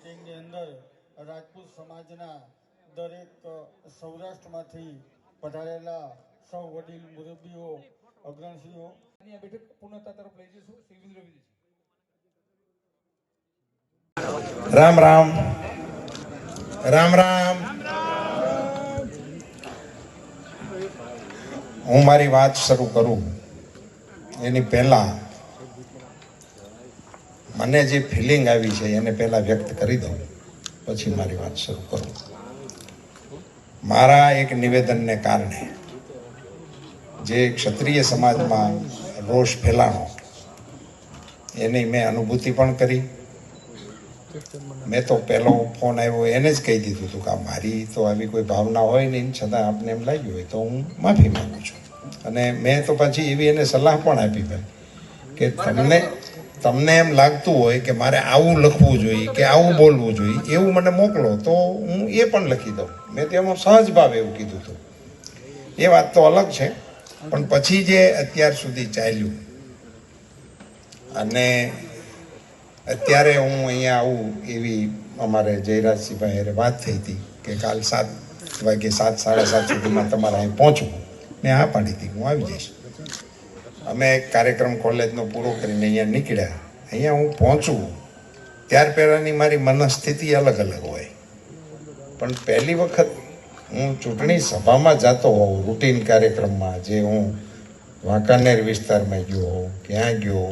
મિટિંગની અંદર રાજપૂત સમાજના દરેક સૌરાષ્ટ્રમાંથી પધારેલા સૌ વડીલ મુરબ્બીઓ અગ્રણીઓ. આ બેઠક પૂર્ણતા તરફ લઈ જઈશું. શ્રી રામ રામ. રામ રામ. હું મારી વાત શરૂ કરું. એની પહેલા મને જે ફિલિંગ આવી છે, એને પહેલાં વ્યક્ત કરી દઉં. પછી મારી વાત શરૂ કરું. મારા એક નિવેદનને કારણે જે ક્ષત્રિય સમાજમાં રોષ ફેલાણો, એની મેં અનુભૂતિ પણ કરી. મેં તો પહેલો ફોન આવ્યો, એને જ કહી દીધું હતું કે મારી તો આવી કોઈ ભાવના હોય નહીં, છતાં આપને એમ લાગ્યું હોય તો હું માફી માગું છું. અને મેં તો પછી એવી એને સલાહ પણ આપી ભાઈ, કે તમને તમને એમ લાગતું હોય કે મારે આવું લખવું જોઈએ, કે આવું બોલવું જોઈએ, એવું મને મોકલો, તો હું એ પણ લખી દઉં. મેં તેમાં સહજ ભાવ એવું કીધું હતું. એ વાત તો અલગ છે, પણ પછી જે અત્યાર સુધી ચાલ્યું, અને અત્યારે હું અહીંયા આવું એવી અમારે જયરાજસિંહભાઈ અરે વાત થઈ હતી, કે કાલ સાત વાગે સાત, સાડા સાત સુધીમાં તમારે અહીં પહોંચવું. મેં હા પાડી હતી, હું આવી જઈશ. અમે કાર્યક્રમ કોલેજનો પૂરો કરીને અહીંયા નીકળ્યા. અહીંયા હું પહોંચું, ત્યાર પહેલાંની મારી મનસ્થિતિ અલગ અલગ હોય. પણ પહેલી વખત હું ચૂંટણી સભામાં જતો હોઉં, રૂટીન કાર્યક્રમમાં, જે હું વાંકાનેર વિસ્તારમાં ગયો ક્યાં ગયો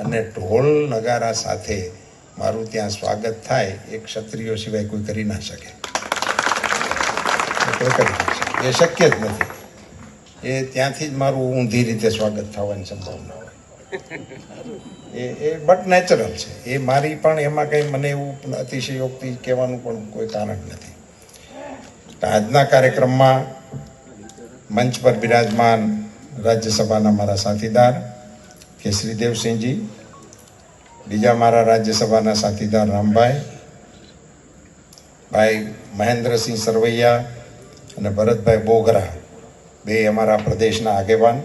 અને ઢોલ નગારા સાથે મારું ત્યાં સ્વાગત થાય, એ ક્ષત્રિયો સિવાય કોઈ કરી ના શકે. એ શક્ય જ નથી. એ ત્યાંથી જ મારું ઊંધી રીતે સ્વાગત થવાની સંભાવના હોય. એ એ બટ નેચરલ છે. એ મારી પણ એમાં કંઈ મને એવું અતિશયોક્તિ કહેવાનું પણ કોઈ કારણ નથી. આજના કાર્યક્રમમાં મંચ પર બિરાજમાન રાજ્યસભાના મારા સાથીદાર કેસરી દેવસિંહજી બીજા મારા રાજ્યસભાના સાથીદાર રામભાઈ, ભાઈ મહેન્દ્રસિંહ સરવૈયા અને ભરતભાઈ બોગરા બે અમારા પ્રદેશના આગેવાન,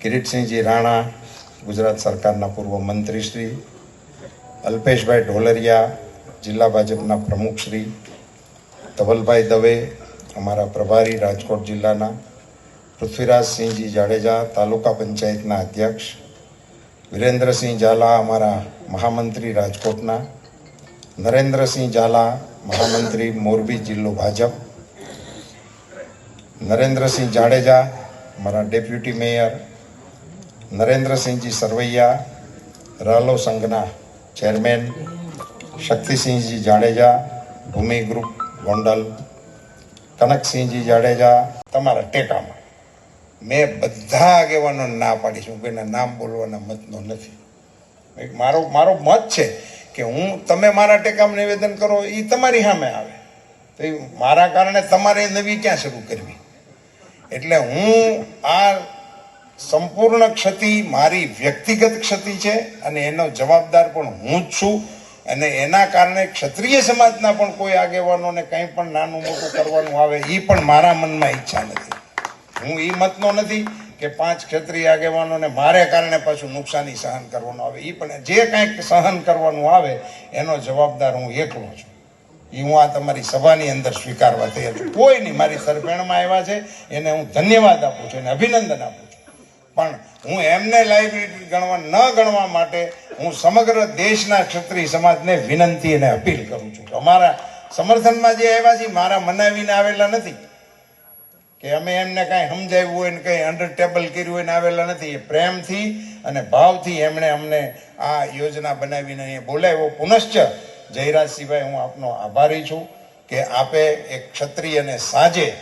કિરીટસિંહજી રાણા, ગુજરાત સરકારના પૂર્વ મંત્રી શ્રી, અલ્પેશભાઈ ઢોલરિયા, જિલ્લા ભાજપના પ્રમુખશ્રી ધવલભાઈ દવે, અમારા પ્રભારી રાજકોટ જિલ્લાના, પૃથ્વીરાજસિંહજી જાડેજા, તાલુકા પંચાયતના અધ્યક્ષ, વિરેન્દ્રસિંહ ઝાલા, અમારા મહામંત્રી રાજકોટના, નરેન્દ્રસિંહ ઝાલા, મહામંત્રી મોરબી જિલ્લો ભાજપ નરેન્દ્રસિંહ જાડેજા, મારા ડેપ્યુટી મેયર, નરેન્દ્રસિંહજી સરવૈયા, રાલો સંઘના ચેરમેન, શક્તિસિંહજી જાડેજા, ભૂમિ ગ્રુપ ગોંડલ, કનકસિંહજી જાડેજા, તમારા ટેકામાં. મેં બધા આગેવાનો ના પાડી છું. કોઈના નામ બોલવાના મતનો નથી. મારો મારો મત છે કે હું, તમે મારા ટેકામાં નિવેદન કરો એ તમારી સામે આવે. તો મારા કારણે તમારે નવી ક્યાં શરૂ કરવી? એટલે હું આ સંપૂર્ણ ક્ષતિ મારી વ્યક્તિગત ક્ષતિ છે અને એનો જવાબદાર પણ હું જ છું. અને એના કારણે ક્ષત્રિય સમાજના પણ કોઈ આગેવાનોને કંઈ પણ નાનું મોટું કરવાનું આવે એ પણ મારા મનમાં ઈચ્છા નથી. હું એ મતનો નથી કે પાંચ ક્ષત્રિય આગેવાનોને મારે કારણે પાછું નુકસાની સહન કરવાનું આવે. એ પણ જે કાંઈક સહન કરવાનું આવે, એનો જવાબદાર હું એકલો છું. એ હું આ તમારી સભાની અંદર સ્વીકારવા તૈયાર છું. કોઈ નહીં, મારી સરપેણમાં આવ્યા છે, એને હું ધન્યવાદ આપું છું અને અભિનંદન આપું છું. પણ હું એમને લાઇબ્રેરી ગણવા ન ગણવા માટે હું સમગ્ર દેશના ક્ષત્રિય સમાજને વિનંતી અને અપીલ કરું છું અમારા સમર્થનમાં જે આવ્યા છે મારા મનાવીને આવેલા નથી. કે અમે એમને કાંઈ સમજાવ્યું હોય ને કંઈ અંડર ટેબલ કર્યું હોય ને આવેલા નથી. એ પ્રેમથી અને ભાવથી એમણે અમને આ યોજના બનાવીને અહીંયા બોલાવ્યો. પુનશ્ચ જયરાજસિંહભાઈ હું આપનો આભારી છું કે આપે એક ક્ષત્રિયને સાજે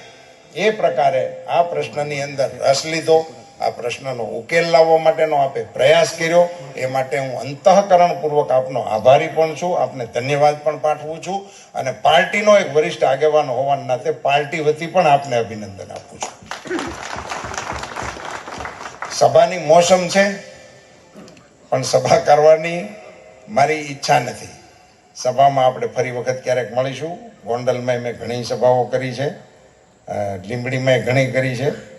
એ પ્રકારે આ પ્રશ્નની અંદર રસ લીધો. આ પ્રશ્નનો ઉકેલ લાવવા માટેનો આપે પ્રયાસ કર્યો. એ માટે હું અંતઃકરણપૂર્વક આપનો આભારી પણ છું. આપને ધન્યવાદ પણ પાઠવું છું. અને પાર્ટીનો એક વરિષ્ઠ આગેવાન હોવાના નાતે પાર્ટી વતી પણ આપને અભિનંદન આપું છું. સભાની મોસમ છે, પણ સભા કરવાની મારી ઈચ્છા નથી. સભામાં આપણે ફરી વખત ક્યારેક મળીશું. ગોંડલમાં મેં ઘણી સભાઓ કરી છે. લીંબડીમાં ઘણી કરી છે.